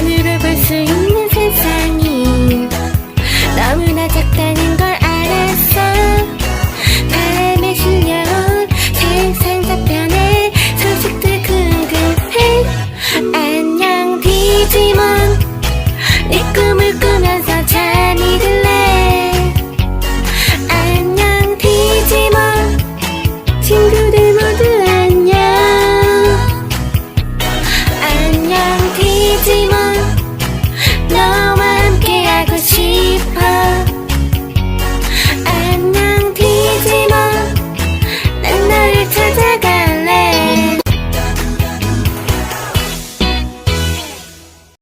Kendi bebeğimle sen?